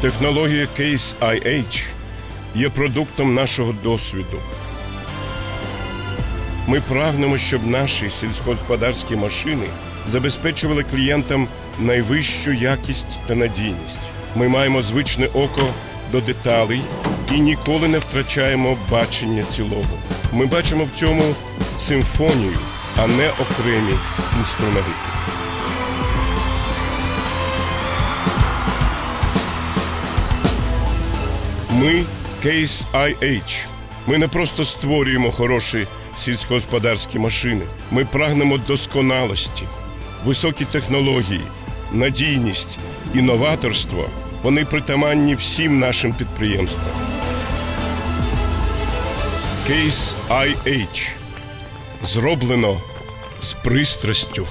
Технологія Case IH є продуктом нашого досвіду. Ми прагнемо, щоб наші сільськогосподарські машини забезпечували клієнтам найвищу якість та надійність. Ми маємо звичне око до деталей і ніколи не втрачаємо бачення цілого. Ми бачимо в цьому симфонію, а не окремі інструменти. Ми Case IH. Ми не просто створюємо хороші сільськогосподарські машини. Ми прагнемо досконалості, високі технології, надійність, інноваторство. Вони притаманні всім нашим підприємствам. Case IH. Зроблено з пристрастю.